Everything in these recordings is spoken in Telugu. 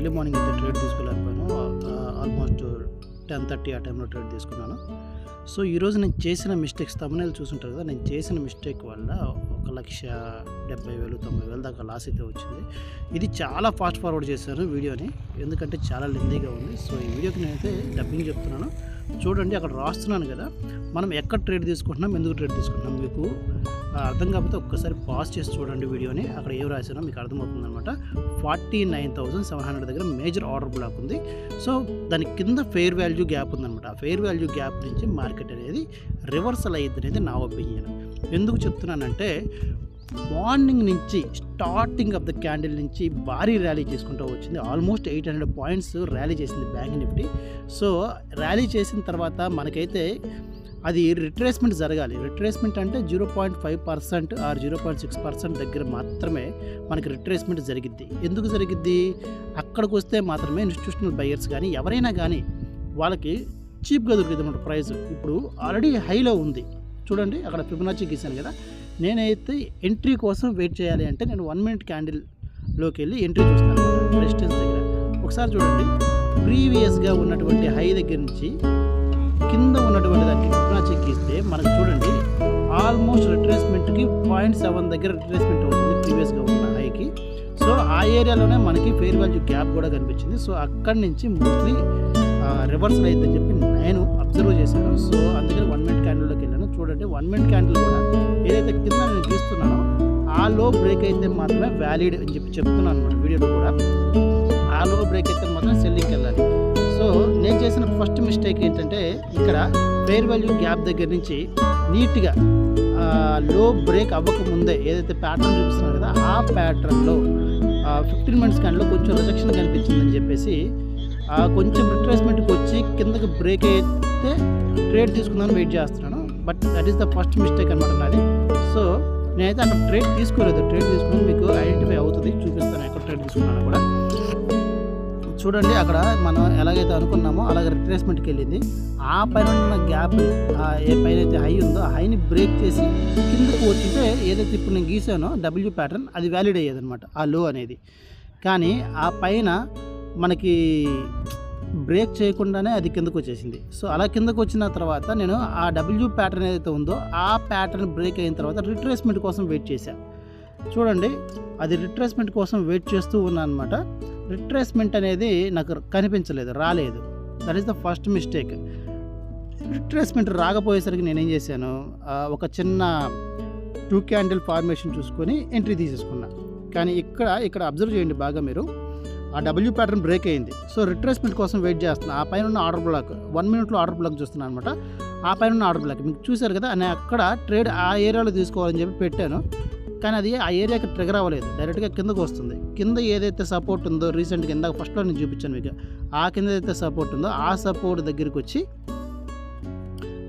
ఎర్లీ మార్నింగ్ అయితే ట్రేడ్ తీసుకోలేకపోయాను. ఆల్మోస్ట్ టెన్ థర్టీ ఆ టైంలో ట్రేడ్ తీసుకున్నాను. సో ఈరోజు నేను చేసిన మిస్టేక్స్ తమనేలు చూసుంటారు కదా నేను చేసిన మిస్టేక్ వల్ల ఒక లక్ష డెబ్బై వేలు తొంభై వేలు దాకా లాస్ అయితే వచ్చింది. ఇది చాలా ఫాస్ట్ ఫార్వర్డ్ చేశాను వీడియోని ఎందుకంటే చాలా లెందీగా ఉంది. సో ఈ వీడియోకి నేనైతే డబ్బింగ్ చెప్తున్నాను. చూడండి అక్కడ రాస్తున్నాను కదా మనం ఎక్కడ ట్రేడ్ తీసుకుంటున్నాం ఎందుకు ట్రేడ్ తీసుకుంటున్నాం మీకు? అర్థం కాకపోతే ఒక్కసారి పాస్ చేసి చూడండి వీడియోని. అక్కడ ఏం రాశారో మీకు అర్థమవుతుంది అనమాట forty nine thousand seven hundred దగ్గర మేజర్ ఆర్డర్ బ్లాక్ ఉంది. సో దాని కింద ఫెయిర్ వాల్యూ గ్యాప్ ఉందనమాట ఆ ఫెయిర్ వాల్యూ గ్యాప్ నుంచి మార్కెట్ అనేది రివర్సల్ అయ్యింది అనేది నా ఒపీనియన్ ఎందుకు చెప్తున్నానంటే మార్నింగ్ నుంచి స్టార్టింగ్ ఆఫ్ ద క్యాండిల్ నుంచి భారీ ర్యాలీ చేసుకుంటూ వచ్చింది. Almost eight hundred points rally చేసింది బ్యాంక్ నిఫ్టీ సో ర్యాలీ చేసిన తర్వాత మనకైతే అది రిట్రేస్మెంట్ జరగాలి. రిట్రేస్మెంట్ అంటే zero point five percent or zero point six percent దగ్గర మాత్రమే మనకి రిట్రేస్మెంట్ జరిగిద్ది. ఎందుకు జరిగిద్ది? అక్కడికి వస్తే మాత్రమే ఇన్స్టిట్యూషనల్ బయర్స్ కానీ ఎవరైనా కానీ వాళ్ళకి చీప్గా దొరికింది అన్నమాట ప్రైస్ ఇప్పుడు ఆల్రెడీ హైలో ఉంది. చూడండి అక్కడ ఫిబొనాచి గీసాను కదా. నేనైతే ఎంట్రీ కోసం వెయిట్ చేయాలి అంటే నేను వన్ మినిట్ క్యాండిల్లోకి వెళ్ళి ఎంట్రీ చూస్తాను రెసిస్టెన్స్ దగ్గర. ఒకసారి చూడండి ప్రీవియస్గా ఉన్నటువంటి హై దగ్గర నుంచి కింద ఉన్నటువంటి దానికి చెక్ ఇస్తే మనకు చూడండి ఆల్మోస్ట్ రిట్రేస్మెంట్కి పాయింట్ సెవెన్ దగ్గర రిట్రేస్మెంట్ అవుతుంది ప్రీవియస్గా ఉన్న హైకి సో ఆ ఏరియాలోనే మనకి ఫెయిర్ వాల్యూ గ్యాప్ కూడా కనిపించింది. సో అక్కడి నుంచి మోస్ట్లీ రివర్సల్ అయితే చెప్పి నేను అబ్జర్వ్ చేశాను. సో అందుకని వన్ మినిట్ క్యాండిల్లోకి వెళ్ళాను. చూడండి వన్ మినిట్ క్యాండిల్ కూడా ఏదైతే కింద నేను తీస్తున్నానో ఆ లో బ్రేక్ అయితే మాత్రమే వ్యాలిడ్ అని చెప్పి చెప్తున్నాను అనమాట వీడియోలో కూడా ఆ లో బ్రేక్ అయితే మాత్రం సెల్లింగ్కి వెళ్ళాలి. చేసిన ఫస్ట్ మిస్టేక్ ఏంటంటే ఇక్కడ ఫెయిర్ వాల్యూ గ్యాప్ దగ్గర నుంచి నీట్గా లో బ్రేక్ అవ్వకముందే ఏదైతే ప్యాటర్న్ చూపిస్తున్నారు కదా ఆ ప్యాటర్న్లో ఫిఫ్టీన్ మినిట్స్ క్యాండ్లో కొంచెం రిజెక్షన్ కనిపించిందని చెప్పేసి కొంచెం రిట్రేస్మెంట్కి వచ్చి కిందకి బ్రేక్ అయితే ట్రేడ్ తీసుకుందామని వెయిట్ చేస్తున్నాను. But that is the first mistake అనమాట నాది. సో నేనైతే అక్కడ ట్రేడ్ తీసుకోలేదు. ట్రేడ్ తీసుకుని మీకు ఐడెంటిఫై అవుతుంది. చూపిస్తాను ఎక్కడ ట్రేడ్ తీసుకున్నాను కూడా. చూడండి అక్కడ మనం ఎలాగైతే అనుకున్నామో అలాగే రిట్రేస్మెంట్కి వెళ్ళింది ఆ పైన ఉన్న గ్యాప్ ఏ పైన అయితే హై ఉందో ఆ హైని బ్రేక్ చేసి కిందకు వచ్చితే ఏదైతే ఇప్పుడు నేను గీసానో డబ్ల్యూ ప్యాటర్న్ అది వ్యాలిడ్ అయ్యేది అనమాట ఆ లో అనేది. కానీ ఆ పైన మనకి బ్రేక్ చేయకుండానే అది కిందకు వచ్చేసింది. సో అలా కిందకు వచ్చిన తర్వాత నేను ఆ డబ్ల్యూ ప్యాటర్న్ ఏదైతే ఉందో ఆ ప్యాటర్న్ బ్రేక్ అయిన తర్వాత రిట్రేస్మెంట్ కోసం వెయిట్ చేశాను చూడండి అది రిట్రేస్మెంట్ కోసం వెయిట్ చేస్తూ ఉన్నాను అనమాట రిట్రేస్మెంట్ అనేది నాకు కనిపించలేదు రాలేదు. That is the first mistake retracement రాకపోయేసరికి నేనేం చేశాను ఒక చిన్న టూ క్యాండిల్ ఫార్మేషన్ చూసుకొని ఎంట్రీ తీసేసుకున్నా. కానీ ఇక్కడ ఇక్కడ అబ్జర్వ్ చేయండి బాగా మీరు. ఆ డబ్ల్యూ ప్యాటర్న్ బ్రేక్ అయింది. సో రిట్రేస్మెంట్ కోసం వెయిట్ చేస్తున్నా. ఆ పైన ఉన్న ఆర్డర్ బ్లాక్ వన్ మినిట్లో ఆర్డర్ బ్లాక్ చూస్తున్నాను అనమాట ఆ పైన ఉన్న ఆర్డర్ బ్లాక్ మీకు చూశారు కదా నేను అక్కడ ట్రేడ్ ఆ ఏరియాలో తీసుకోవాలని చెప్పి పెట్టాను. కానీ అది ఆ ఏరియాకి ట్రిగర్ అవ్వలేదు. డైరెక్ట్గా కిందకు వస్తుంది. కింద ఏదైతే సపోర్ట్ ఉందో రీసెంట్గా ఇందాక ఫస్ట్లో నేను చూపించాను మీకు. ఆ కింద ఏదైతే సపోర్ట్ ఉందో ఆ సపోర్ట్ దగ్గరికి వచ్చి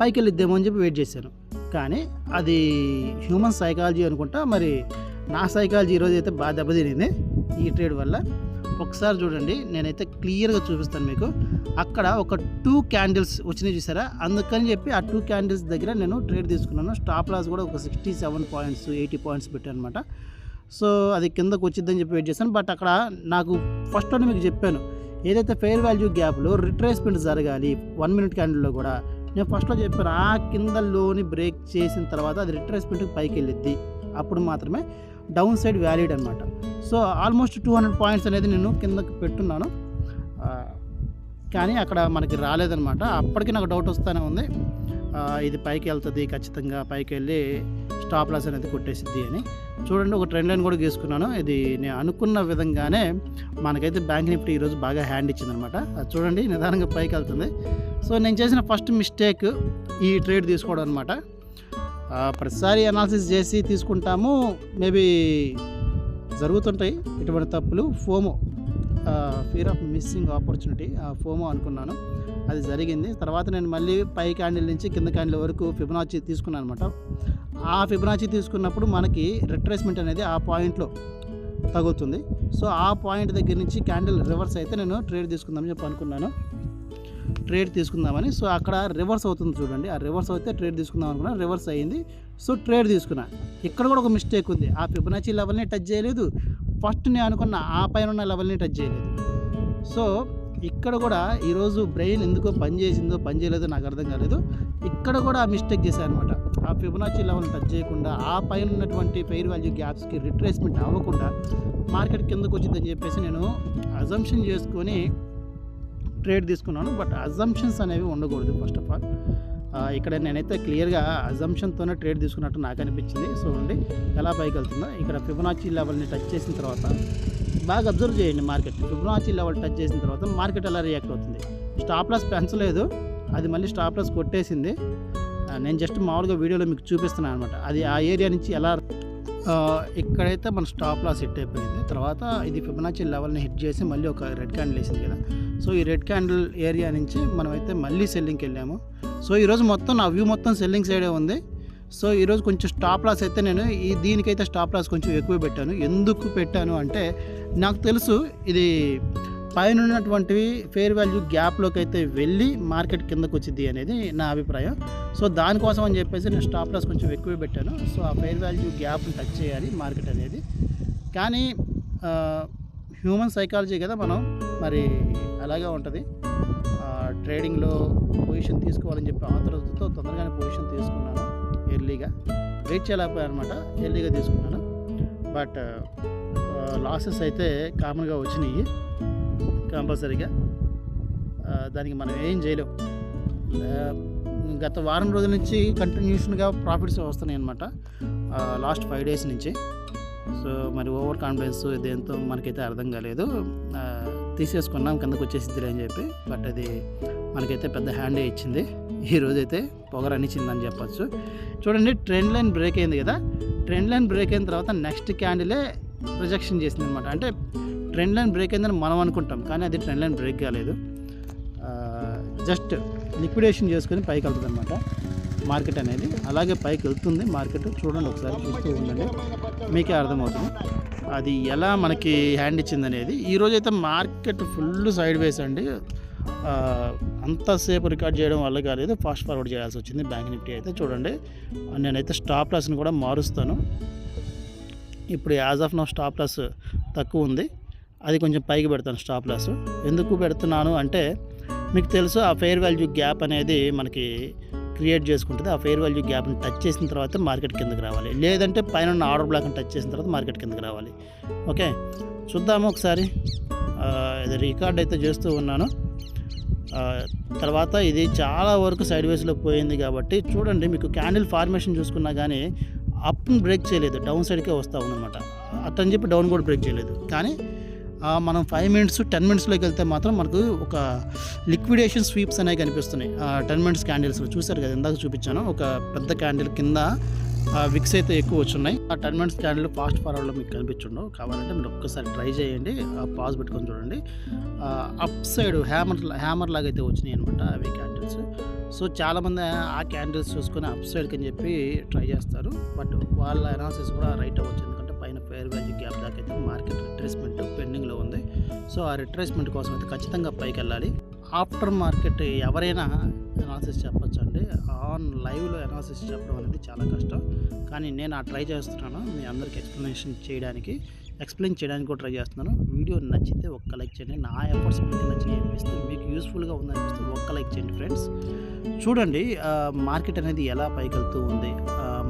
పైకి వెళ్ళిద్దేమో అని చెప్పి వెయిట్ చేశాను. కానీ అది హ్యూమన్ సైకాలజీ అనుకుంటా మరి నా సైకాలజీ ఈరోజు అయితే బాగా దెబ్బతినింది. ఈ ట్రేడ్ వల్ల ఒకసారి చూడండి నేనైతే క్లియర్గా చూపిస్తాను మీకు. అక్కడ ఒక టూ క్యాండిల్స్ వచ్చినాయి చూసారా? అందుకని చెప్పి ఆ టూ క్యాండిల్స్ దగ్గర నేను ట్రేడ్ తీసుకున్నాను. స్టాప్ లాస్ కూడా ఒక sixty seven points eighty points పెట్టాను అనమాట సో అది కిందకు వచ్చిద్దని చెప్పి వెయిట్ చేశాను. బట్ అక్కడ నాకు ఫస్ట్లోనే మీకు చెప్పాను. ఏదైతే ఫెయిర్ వాల్యూ గ్యాప్లో రిట్రేస్మెంట్ జరగాలి వన్ మినిట్ క్యాండిల్లో కూడా నేను ఫస్ట్లో చెప్పాను ఆ కింద లోని బ్రేక్ చేసిన తర్వాత అది రిట్రేస్మెంట్కి పైకి వెళ్ళిద్ది అప్పుడు మాత్రమే డౌన్ సైడ్ వ్యాలిడ్ అనమాట so almost two hundred points అనేది నేను కిందకి పెట్టున్నాను. కానీ అక్కడ మనకి రాలేదనమాట అప్పటికి నాకు డౌట్ వస్తూనే ఉంది. ఇది పైకి వెళ్తుంది ఖచ్చితంగా పైకి వెళ్ళి స్టాప్ లాస్ అనేది కొట్టేసిద్ది అని. చూడండి ఒక ట్రెండ్ లైన్ కూడా గీసుకున్నాను. ఇది నేను అనుకున్న విధంగానే మనకైతే బ్యాంక్ నిఫ్టీ ఈరోజు బాగా హ్యాండ్ ఇచ్చిందనమాట అది చూడండి నిదానంగా పైకి వెళ్తుంది. సో నేను చేసిన ఫస్ట్ మిస్టేక్ ఈ ట్రేడ్ తీసుకోవడం అనమాట ప్రతిసారి అనాలిసిస్ చేసి తీసుకుంటాము. మేబీ జరుగుతుంటాయి ఇటువంటి తప్పులు. FOMO fear of missing opportunity FOMO అనుకున్నాను. అది జరిగింది. తర్వాత నేను మళ్ళీ పై క్యాండిల్ నుంచి కింద క్యాండిల్ వరకు ఫిబనాచి తీసుకున్నాను అనమాట ఆ ఫిబనాచి తీసుకున్నప్పుడు మనకి రిట్రేస్మెంట్ అనేది ఆ పాయింట్లో తగులుతుంది. సో ఆ పాయింట్ దగ్గర నుంచి క్యాండిల్ రివర్స్ అయితే నేను ట్రేడ్ తీసుకుందామని చెప్పి అనుకున్నాను. ట్రేడ్ తీసుకుందామని. సో అక్కడ రివర్స్ అవుతుంది చూడండి. ఆ రివర్స్ అయితే ట్రేడ్ తీసుకుందాం అనుకున్నా రివర్స్ అయ్యింది సో ట్రేడ్ తీసుకున్నా. ఇక్కడ కూడా ఒక మిస్టేక్ ఉంది. ఆ ఫిబనాచి లెవెల్ని టచ్ చేయలేదు. ఫస్ట్ నేను అనుకున్న ఆ పైన ఉన్న లెవెల్ని టచ్ చేయలేదు. సో ఇక్కడ కూడా ఈరోజు బ్రెయిన్ ఎందుకో పని చేసిందో పని చేయలేదో నాకు అర్థం కాలేదు. ఇక్కడ కూడా ఆ మిస్టేక్ చేశాను అనమాట ఆ ఫిబొనాచి లెవెల్ టచ్ చేయకుండా ఆ పైన ఉన్నటువంటి ఫెయిర్ వాల్యూ గ్యాప్స్కి రిట్రేస్మెంట్ అవ్వకుండా మార్కెట్ కిందకు వచ్చిందని చెప్పేసి నేను అజంప్షన్ చేసుకొని ట్రేడ్ తీసుకున్నాను బట్ అజంప్షన్స్ అనేవి ఉండకూడదు ఫస్ట్ ఆఫ్ ఆల్ ఇక్కడ నేనైతే క్లియర్గా అజంప్షన్తోనే ట్రేడ్ తీసుకున్నట్టు నాకు అనిపించింది. సో అండి ఎలా పైకి వెళ్తుందో ఇక్కడ ఫిబొనాచి లెవెల్ని టచ్ చేసిన తర్వాత బాగా అబ్జర్వ్ చేయండి మార్కెట్ ఫిబొనాచి లెవెల్ టచ్ చేసిన తర్వాత మార్కెట్ ఎలా రియాక్ట్ అవుతుంది? స్టాప్ లాస్ పెంచలేదు అది మళ్ళీ స్టాప్ లాస్ కొట్టేసింది. నేను జస్ట్ మామూలుగా వీడియోలో మీకు చూపిస్తున్నాను అనమాట. అది ఆ ఏరియా నుంచి ఎలా ఇక్కడైతే మన స్టాప్ లాస్ హిట్ అయిపోయింది. తర్వాత ఇది ఫిబొనాచి లెవెల్ని హిట్ చేసి మళ్ళీ ఒక రెడ్ క్యాండిల్ వేసింది కదా. సో ఈ రెడ్ క్యాండిల్ ఏరియా నుంచి మనమైతే మళ్ళీ సెల్లింగ్కి వెళ్ళాము. సో ఈరోజు మొత్తం నా వ్యూ మొత్తం సెల్లింగ్ సైడే ఉంది. సో ఈరోజు కొంచెం స్టాప్ లాస్ అయితే నేను ఈ దీనికైతే స్టాప్ లాస్ కొంచెం ఎక్కువ పెట్టాను. ఎందుకు పెట్టాను అంటే నాకు తెలుసు ఇది పైన ఉన్నటువంటివి ఫేర్ వాల్యూ గ్యాప్లోకి అయితే వెళ్ళి మార్కెట్ కిందకు వచ్చింది అనేది నా అభిప్రాయం. సో దానికోసం అని చెప్పేసి నేను స్టాప్ లాస్ కొంచెం ఎక్కువ పెట్టాను. సో ఆ ఫెయిర్ వాల్యూ గ్యాప్ని టచ్ చేయాలి మార్కెట్ అనేది. కానీ హ్యూమన్ సైకాలజీ కదా మనం. మరి అలాగే ఉంటుంది. ట్రేడింగ్లో పొజిషన్ తీసుకోవాలని చెప్పి ఆతృతతో తొందరగానే పొజిషన్ తీసుకున్నాను. ఎర్లీగా వెయిట్ చేయలేకపోయాను అనమాట ఎర్లీగా తీసుకున్నాను బట్ లాసెస్ అయితే కామన్గా వచ్చినాయి. కంపల్సరీగా. దానికి మనం ఏం చేయలేం. గత వారం రోజుల నుంచి కంటిన్యూషన్గా ప్రాఫిట్స్ వస్తున్నాయి అనమాట లాస్ట్ ఫైవ్ డేస్ నుంచి. సో మరి ఓవర్ కాన్ఫిడెన్స్ దేంతో మనకైతే అర్థం కాలేదు. తీసేసుకున్నాం కిందకు వచ్చేసిద్దిలే అని చెప్పి. బట్ అది మనకైతే పెద్ద హ్యాండే ఇచ్చింది. ఈ రోజైతే పొగరనిచ్చిందని చెప్పచ్చు. చూడండి ట్రెండ్ లైన్ బ్రేక్ అయింది కదా. ట్రెండ్ లైన్ బ్రేక్ అయిన తర్వాత నెక్స్ట్ క్యాండిలే రిజెక్షన్ చేసింది అనమాట అంటే ట్రెండ్ లైన్ బ్రేక్ అయిందని మనం అనుకుంటాం కానీ అది ట్రెండ్ లైన్ బ్రేక్ కాలేదు. జస్ట్ లిక్విడేషన్ చేసుకొని పైకి వెళ్తుంది అనమాట మార్కెట్ అనేది. అలాగే పైకి వెళ్తుంది మార్కెట్ చూడండి ఒకసారి చూస్తూ ఉండండి. మీకే అర్థమవుతుంది. అది ఎలా మనకి హ్యాండ్ ఇచ్చింది అనేది. ఈరోజు అయితే మార్కెట్ ఫుల్ సైడ్ వేస్ అండి. అంతసేపు రికార్డ్ చేయడం వల్ల కాలేదు. ఫాస్ట్ ఫార్వర్డ్ చేయాల్సి వచ్చింది బ్యాంక్ నిఫ్టీ అయితే. చూడండి. నేనైతే స్టాప్ లాస్ని కూడా మారుస్తాను. ఇప్పుడు as of no stop loss తక్కువ ఉంది. అది కొంచెం పైకి పెడతాను స్టాప్ లాస్ ఎందుకు పెడుతున్నాను అంటే మీకు తెలుసు ఆ ఫెయిర్ వాల్యూ గ్యాప్ అనేది మనకి క్రియేట్ చేసుకుంటుంది. ఆ ఫెయిర్ వాల్యూ గ్యాప్ని టచ్ చేసిన తర్వాత మార్కెట్ కిందకి రావాలి. లేదంటే పైన ఉన్న ఆర్డర్ బ్లాక్ని టచ్ చేసిన తర్వాత మార్కెట్ కిందకి రావాలి. ఓకే చూద్దాము ఒకసారి. ఇది రికార్డ్ అయితే చేస్తూ ఉన్నాను. తర్వాత ఇది చాలా వరకు సైడ్ వేస్లో పోయింది కాబట్టి చూడండి మీకు క్యాండిల్ ఫార్మేషన్ చూసుకున్నా కానీ అప్ బ్రేక్ చేయలేదు. డౌన్ సైడ్కే వస్తూ ఉందన్నమాట. అట్టని చెప్పి డౌన్ కూడా బ్రేక్ చేయలేదు. కానీ మనం ఫైవ్ మినిట్స్ టెన్ మినిట్స్లోకి వెళ్తే మాత్రం మనకు ఒక లిక్విడేషన్ స్వీప్స్ అనేవి కనిపిస్తున్నాయి. టెన్ మినిట్స్ క్యాండిల్స్ చూసారు కదా ఇందాక చూపించాను. ఒక పెద్ద క్యాండిల్ కింద విక్స్ అయితే ఎక్కువ వచ్చున్నాయి. ఆ టెన్ మినిట్స్ క్యాండిల్ ఫాస్ట్ ఫార్వర్డ్లో మీకు కనిపించుండవు కావాలంటే మీరు ఒక్కసారి ట్రై చేయండి. పాజ్ పెట్టుకొని చూడండి. అప్ సైడ్ హ్యామర్ హ్యామర్ లాగా అయితే వచ్చినాయి అనమాట అవి క్యాండిల్స్ సో చాలామంది ఆ క్యాండిల్స్ చూసుకొని అప్ సైడ్కి అని చెప్పి ట్రై చేస్తారు. బట్ వాళ్ళ అనాలిసిస్ కూడా రైట్ అవ్వచ్చు. ఎందుకంటే ఫేర్ వాల్యూ గ్యాప్ దాకా అయితే మార్కెట్ రిట్రేస్మెంట్ పెండింగ్లో ఉంది. సో ఆ రిట్రేస్మెంట్ కోసం అయితే ఖచ్చితంగా పైకి వెళ్ళాలి. ఆఫ్టర్ మార్కెట్ ఎవరైనా అనాలిసిస్ చెప్పచ్చు అండి ఆన్ లైవ్లో అనాలిసిస్ చెప్పడం అనేది చాలా కష్టం. కానీ నేను ఆ ట్రై చేస్తున్నాను మీ అందరికి ఎక్స్ప్లెనేషన్ చేయడానికి. ఎక్స్ప్లెయిన్ చేయడానికి కూడా ట్రై చేస్తున్నాను. వీడియో నచ్చితే ఒక్క లైక్ చేయండి. నా ఎఫర్ట్స్ మీకు నచ్చినాయి అనిపిస్తే మీకు యూస్ఫుల్గా ఉందనిపిస్తే ఒక్క లైక్ చేయండి ఫ్రెండ్స్. చూడండి మార్కెట్ అనేది ఎలా పైకి వెళ్తూ ఉంది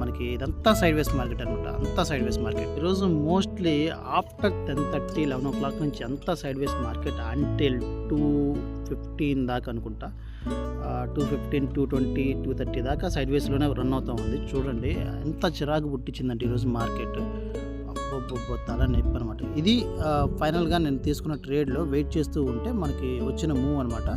మనకి ఇదంతా సైడ్ వేస్ మార్కెట్ అనమాట అంతా సైడ్ వేస్ మార్కెట్. ఈరోజు mostly after ten thirty eleven o'clock నుంచి అంతా sideways market until two fifteen దాకా అనుకుంటా. Two fifteen two twenty two thirty దాకా సైడ్ వేస్లోనే రన్ అవుతూ ఉంది. చూడండి ఎంత చిరాకు పుట్టించిందంటే ఈరోజు మార్కెట్. అబ్బబ్బబ్బో తల నొప్పి అనమాట ఇది ఫైనల్గా నేను తీసుకున్న ట్రేడ్లో వెయిట్ చేస్తూ ఉంటే మనకి వచ్చిన మూవ్ అనమాట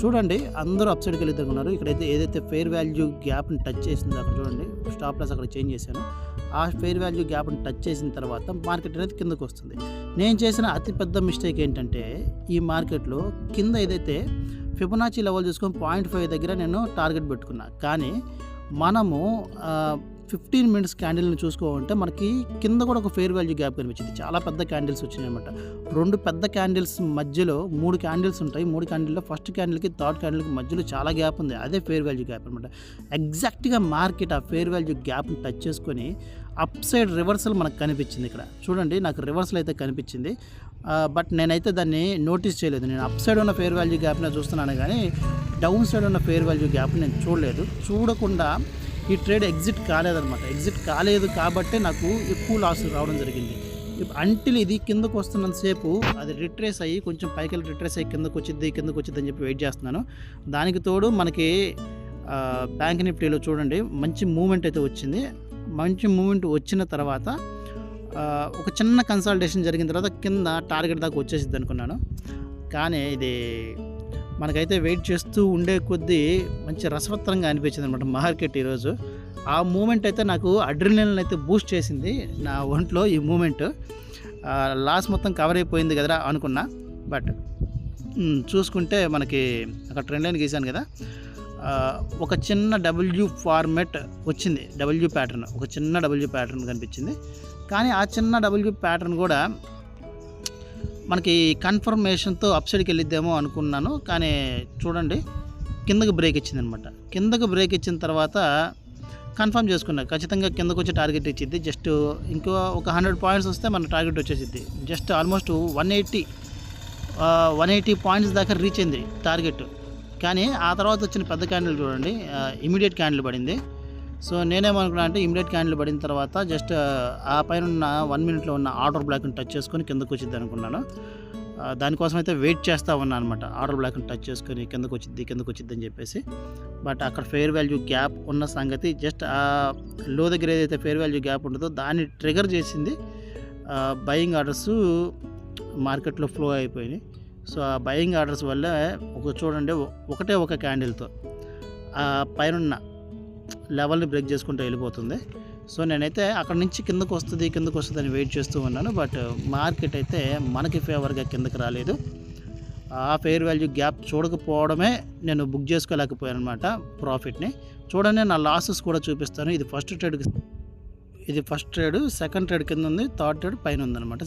చూడండి అందరూ అప్సైడ్కి సైడ్కి ఉన్నారు. ఇక్కడైతే ఏదైతే ఫెయిర్ వాల్యూ గ్యాప్ని టచ్ చేసిందో అక్కడ చూడండి స్టాప్ లాస్ అక్కడ చేంజ్ చేశాను. ఆ ఫెయిర్ వాల్యూ గ్యాప్ని టచ్ చేసిన తర్వాత మార్కెట్ అనేది కిందకు వస్తుంది. నేను చేసిన అతిపెద్ద మిస్టేక్ ఏంటంటే ఈ మార్కెట్లో కింద ఏదైతే ఫిబొనాచి లెవెల్ చూసుకొని పాయింట్ ఫైవ్ దగ్గర నేను టార్గెట్ పెట్టుకున్నా. కానీ మనము ఫిఫ్టీన్ మినిట్స్ క్యాండిల్ని చూసుకోవాలంటే మనకి కింద కూడా ఒక ఫెయిర్ వాల్యూ గ్యాప్ కనిపించింది. చాలా పెద్ద క్యాండిల్స్ వచ్చినాయి అనమాట రెండు పెద్ద క్యాండిల్స్ మధ్యలో మూడు క్యాండిల్స్ ఉంటాయి. మూడు క్యాండిల్లో ఫస్ట్ క్యాండిల్కి థర్డ్ క్యాండిల్కి మధ్యలో చాలా గ్యాప్ ఉంది. అదే ఫెయిర్ వాల్యూ గ్యాప్ అనమాట ఎగ్జాక్ట్గా మార్కెట్ ఆ ఫెయిర్ వాల్యూ గ్యాప్ని టచ్ చేసుకొని అప్ సైడ్ రివర్సల్ మనకు కనిపించింది ఇక్కడ. చూడండి నాకు రివర్సల్ అయితే కనిపించింది. బట్ నేనైతే దాన్ని నోటీస్ చేయలేదు. నేను అప్ సైడ్ ఉన్న ఫేర్ వాల్యూ గ్యాప్ని చూస్తున్నాను కానీ డౌన్ సైడ్ ఉన్న ఫేర్ వాల్యూ గ్యాప్ నేను చూడలేదు. చూడకుండా ఈ ట్రేడ్ ఎగ్జిట్ కాలేదన్నమాట. ఎగ్జిట్ కాలేదు కాబట్టే నాకు ఎక్కువ లాస్ రావడం జరిగింది. అంటిల్ ఇది కిందకు వస్తున్నంతసేపు అది రిట్రేస్ అయ్యి కొంచెం పైకి వెళ్ళి రిట్రేస్ అయ్యి కిందకు వచ్చింది కిందకు వచ్చింది అని చెప్పి వెయిట్ చేస్తున్నాను. దానికి తోడు మనకి బ్యాంక్ నిఫ్టీలో చూడండి మంచి మూమెంట్ అయితే వచ్చింది. మంచి మూమెంట్ వచ్చిన తర్వాత ఒక చిన్న కన్సల్టేషన్ జరిగిన తర్వాత కింద టార్గెట్ దాకా వచ్చేసిద్ది అనుకున్నాను. కానీ ఇది మనకైతే వెయిట్ చేస్తూ ఉండే కొద్దీ మంచి రసవత్తరంగా అనిపించింది అనమాట మార్కెట్ ఈరోజు. ఆ మూమెంట్ అయితే నాకు అడ్రినల్ని అయితే బూస్ట్ చేసింది నా ఒంట్లో ఈ మూమెంట్. లాస్ మొత్తం కవర్ అయిపోయింది కదరా అనుకున్నా. బట్ చూసుకుంటే మనకి అక్కడ ట్రెండ్ లైన్ గీసాను కదా. ఒక చిన్న డబ్ల్యూ ఫార్మెట్ వచ్చింది డబ్ల్యూ ప్యాటర్న్. ఒక చిన్న డబ్ల్యూ ప్యాటర్న్ కనిపించింది. కానీ ఆ చిన్న డబ్ల్యూ ప్యాటర్న్ కూడా మనకి కన్ఫర్మేషన్తో అప్సైడ్కి వెళ్ళిద్దేమో అనుకున్నాను కానీ చూడండి కిందకు బ్రేక్ ఇచ్చింది అనమాట కిందకు బ్రేక్ ఇచ్చిన తర్వాత కన్ఫర్మ్ చేసుకున్నా ఖచ్చితంగా కిందకు వచ్చి టార్గెట్ ఇచ్చింది జస్ట్ ఇంకో ఒక హండ్రెడ్ పాయింట్స్ వస్తే మన target వచ్చేసిద్ది. Just almost one eighty one eighty points దాకా రీచ్ అయింది టార్గెట్. కానీ ఆ తర్వాత వచ్చిన పెద్ద క్యాండిల్ చూడండి ఇమీడియట్ క్యాండిల్ పడింది. సో నేనేమనుకున్నా అంటే ఇమీడియట్ క్యాండిల్ పడిన తర్వాత జస్ట్ ఆ పైన ఉన్న వన్ మినిట్లో ఉన్న ఆర్డర్ బ్లాక్ని టచ్ చేసుకొని కిందకు వచ్చింది అనుకున్నాను. దానికోసం అయితే వెయిట్ చేస్తూ ఉన్నాను అనమాట ఆర్డర్ బ్లాక్ని టచ్ చేసుకొని కిందకు వచ్చింది కిందకు వచ్చింది అని చెప్పేసి. బట్ అక్కడ ఫేర్ వాల్యూ గ్యాప్ ఉన్న సంగతి జస్ట్ ఆ లో దగ్గర ఏదైతే ఫేర్ వాల్యూ గ్యాప్ ఉంటుందో దాన్ని ట్రిగర్ చేసింది బయింగ్ ఆర్డర్స్ మార్కెట్లో ఫ్లో అయిపోయినాయి. సో ఆ బయింగ్ ఆర్డర్స్ వల్ల ఒక చూడండి ఒకటే ఒక క్యాండిల్తో ఆ పైన లెవెల్ని బ్రేక్ చేసుకుంటూ వెళ్ళిపోతుంది. సో నేనైతే అక్కడ నుంచి కిందకు వస్తుంది కిందకు వస్తుంది అని వెయిట్ చేస్తూ ఉన్నాను. బట్ మార్కెట్ అయితే మనకి ఫేవర్గా కిందకి రాలేదు. ఆ ఫెయిర్ వాల్యూ గ్యాప్ చూడకపోవడమే నేను బుక్ చేసుకోలేకపోయాను అనమాట ప్రాఫిట్ని. చూడండి నా లాసెస్ కూడా చూపిస్తాను. ఇది ఫస్ట్ ట్రేడ్ ఇది ఫస్ట్ ట్రేడ్ సెకండ్ ట్రేడ్ కింద ఉంది థర్డ్ ట్రేడ్ పైన ఉందన్నమాట.